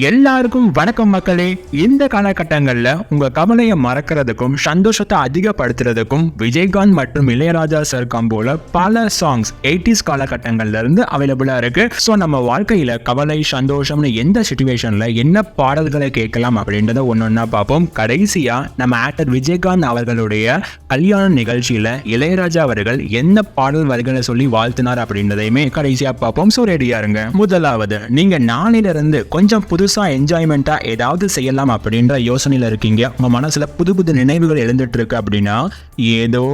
எல்லாருக்கும் வணக்கம் மக்களே. இந்த காலகட்டங்களில் உங்கள் கவலையை மறக்கிறதுக்கும் சந்தோஷத்தை அதிகப்படுத்துறதுக்கும் விஜயகாந்த் மற்றும் இளையராஜா சார் காம்போல பல சாங்ஸ் எயிட்டிஸ் காலகட்டங்கள்லேருந்து அவைலபிளாக அவைலபிளா இருக்கு. ஸோ நம்ம வாழ்க்கையில் கவலை சந்தோஷம்னு எந்த சுச்சுவேஷனில் என்ன பாடல்களை கேட்கலாம் அப்படின்றத ஒன்று ஒன்றா பார்ப்போம். கடைசியா நம்ம ஆக்டர் விஜயகாந்த் அவர்களுடைய கல்யாண நிகழ்ச்சியில் இளையராஜா அவர்கள் என்ன பாடல் வரிகளை சொல்லி வாழ்த்தினார் அப்படின்றதையுமே கடைசியாக பார்ப்போம். ஸோ ரெடியாக இருங்க. முதலாவது நீங்கள் நாளிலிருந்து கொஞ்சம் புது புதுசாக என்ஜாய்மெண்ட்டாக ஏதாவது செய்யலாம் அப்படின்ற யோசனையில் இருக்கீங்க. உங்கள் மனசில் புது புது நினைவுகள் எழுந்துட்டு இருக்கு அப்படின்னா ஏதோ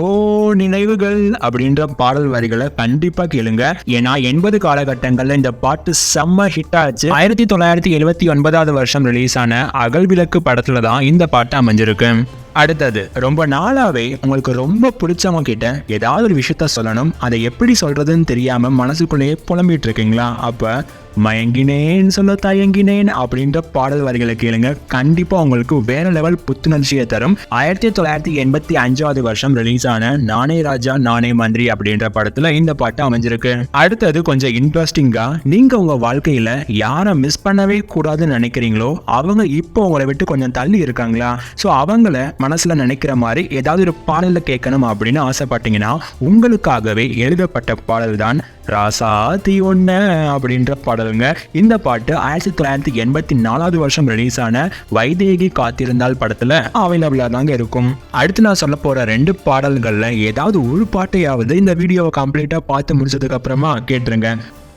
நினைவுகள் அப்படின்ற பாடல் வரிகளை கண்டிப்பாக கேளுங்க. ஏன்னா எண்பது காலகட்டங்களில் இந்த பாட்டு செம்ம ஹிட் ஆச்சு. ஆயிரத்தி தொள்ளாயிரத்தி எழுபத்தி ஒன்பதாவது வருஷம் ரிலீஸ் ஆன அகல் விளக்கு தான் இந்த பாட்டு அமைஞ்சிருக்கு. அடுத்தது ரொம்ப நாளாவே உங்களுக்கு ரொம்ப பிடிச்சவங்க கிட்ட ஏதாவது ஒரு விஷயத்த சொல்லணும். அதை எப்படி சொல்றதுன்னு தெரியாம மனசுக்குள்ளேயே புலம்பிட்டு இருக்கீங்களா? அப்ப மயங்கினேன் சொல்ல தயங்கினேன் அப்படின்ற பாடல் வரிகளை கேளுங்க. கண்டிப்பா உங்களுக்கு வேற லெவல் புத்துணர்ச்சியை தரும். ஆயிரத்தி தொள்ளாயிரத்தி எண்பத்தி அஞ்சாவது வருஷம் ரிலீஸ் ஆன நானே ராஜா நானே மந்திரி அப்படின்ற படத்துல இந்த பாட்டு அமைஞ்சிருக்கு. அடுத்தது கொஞ்சம் இன்ட்ரெஸ்டிங்கா நீங்க உங்க வாழ்க்கையில யாரை மிஸ் பண்ணவே கூடாதுன்னு நினைக்கிறீங்களோ அவங்க இப்போ உங்களை விட்டு கொஞ்சம் தள்ளி இருக்காங்களா? ஸோ அவங்கள மனசுல நினைக்கிற மாதிரி ஏதாவது ஒரு பாடலில் கேட்கணும் அப்படின்னு ஆசைப்பட்டீங்கன்னா உங்களுக்காகவே எழுதப்பட்ட பாடல் தான் ராசாதி ஒன்ன அப்படின்ற பாடலுங்க. இந்த பாட்டு ஆயிரத்தி தொள்ளாயிரத்தி எண்பத்தி நாலாவது வருஷம் ரிலீஸ் ஆன வைதேகி காத்திருந்தால் படத்துல அவைலபிளா தாங்க இருக்கும். அடுத்து நான் சொல்ல போற ரெண்டு பாடல்கள்ல ஏதாவது ஒரு பாட்டையாவது இந்த வீடியோவை கம்ப்ளீட்டா பார்த்து முடிச்சதுக்கு அப்புறமா கேட்டுருங்க.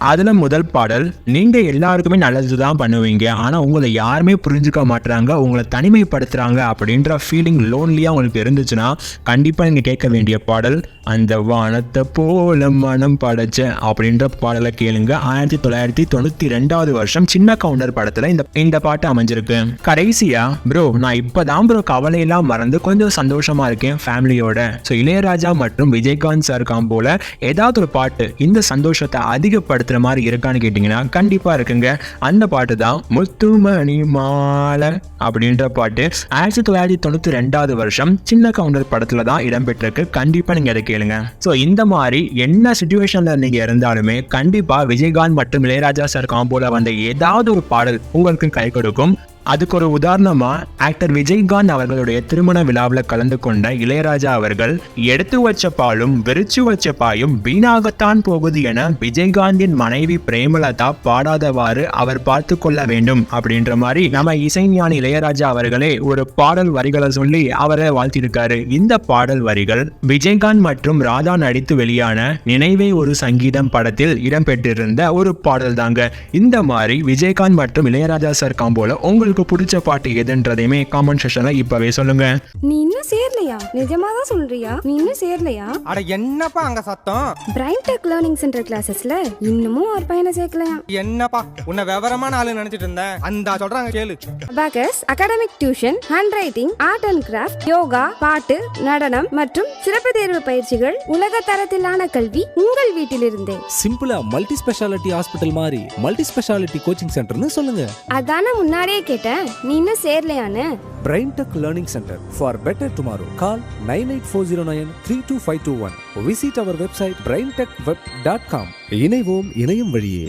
அதில் முதல் பாடல் நீங்கள் எல்லாருக்குமே நல்லது தான் பண்ணுவீங்க. ஆனால் உங்களை யாருமே புரிஞ்சுக்க மாட்றாங்க. உங்களை தனிமைப்படுத்துறாங்க. அப்படின்ற ஃபீலிங் லோன்லியாக உங்களுக்கு இருந்துச்சுன்னா கண்டிப்பாக நீங்கள் கேட்க வேண்டிய பாடல் அந்த வானத்தை போல மனம் படைச்ச அப்படின்ற பாடலை கேளுங்க. ஆயிரத்தி தொள்ளாயிரத்தி தொண்ணூற்றி ரெண்டாவது வருஷம் சின்ன கவுண்டர் படத்தில் இந்த இந்த பாட்டு அமைஞ்சிருக்கு. கடைசியாக ப்ரோ நான் இப்போ தான் ப்ரோ கவலையெல்லாம் மறந்து கொஞ்சம் சந்தோஷமாக இருக்கேன் ஃபேமிலியோட. ஸோ இளையராஜா மற்றும் விஜயகாந்த் சார் காம்போல ஏதாவது ஒரு பாட்டு இந்த சந்தோஷத்தை அதிகப்படுத்த அதிகப்படுத்துற மாதிரி இருக்கான்னு கேட்டிங்கன்னா கண்டிப்பாக இருக்குங்க. அந்த பாட்டு தான் முத்துமணி மாலை அப்படின்ற பாட்டு. ஆயிரத்தி தொள்ளாயிரத்தி தொண்ணூற்றி ரெண்டாவது வருஷம் சின்ன கவுண்டர் படத்தில் தான் இடம்பெற்றிருக்கு. கண்டிப்பாக நீங்கள் அதை கேளுங்க. ஸோ இந்த மாதிரி என்ன சுச்சுவேஷனில் நீங்கள் இருந்தாலுமே கண்டிப்பாக விஜயகாந்த் மற்றும் இளையராஜா சார் காம்போல வந்த ஏதாவது ஒரு பாடல் உங்களுக்கு கை கொடுக்கும். அதுக்கு ஒரு உதாரணமா ஆக்டர் விஜயகாந்த் அவர்களுடைய திருமண விழாவில் கலந்து கொண்ட இளையராஜா அவர்கள் எடுத்து வச்ச பாலும் விரிச்சு வச்ச பாயும் வீணாகத்தான் போகுது என விஜயகாந்தின் மனைவி பிரேமலதா பாடாதவாறு அவர் பார்த்து கொள்ள வேண்டும் அப்படின்ற மாதிரி நம்ம இசைஞானி இளையராஜா அவர்களே ஒரு பாடல் வரிகளை சொல்லி அவரை வாழ்த்திருக்காரு இந்த பாடல் வரிகள் விஜயகாந்த் மற்றும் ராதா நடித்து வெளியான நினைவே ஒரு சங்கீதம் படத்தில் இடம்பெற்றிருந்த ஒரு பாடல் தாங்க இந்த மாதிரி விஜயகாந்த் மற்றும் இளையராஜா சார் காம்போல உங்களுக்கு பிடிச்ச பாட்டு எதுன்றதையுமே காமெண்ட் செக்ஷன்ல இப்பவே சொல்லுங்க. நீ இன்னும் சேரலையா? நிஜமா தான் சொல்றியா? நீ இன்னும் சேரலையா? அட என்னப்பா அங்க சத்தம்? பிரைன் டெக் லேர்னிங் சென்டர் கிளாஸஸ்ல இன்னமும் ஒரு பையனை சேர்க்கலையா? என்னப்பா உன்னை விவரமான ஆளு நினைச்சிட்டு இருந்தேன். அந்த சொல்றாங்க கேளு. Abacus academic tuition handwriting art and craft yoga பாட்டு நடனம் மற்றும் சிறப்பு தேர்வு பயிற்சிகள் உலக தரத்திலான கல்வி உங்கள் வீட்டிலிருந்தே. சிம்பிளா மல்டி ஸ்பெஷாலிட்டி ஹாஸ்பிட்டல் மாதிரி மல்டி ஸ்பெஷாலிட்டி கோச்சிங் சென்டர்னு சொல்லுங்க. அதானே முன்னாடியே கேட்டேன். நீ இன்னும் சேரலையான்னு? Brain tech learning centre for better tomorrow call nine eight four zero nine three two five two one visit our website brain tech web dot com இணைவோம் இணையம் வழியே.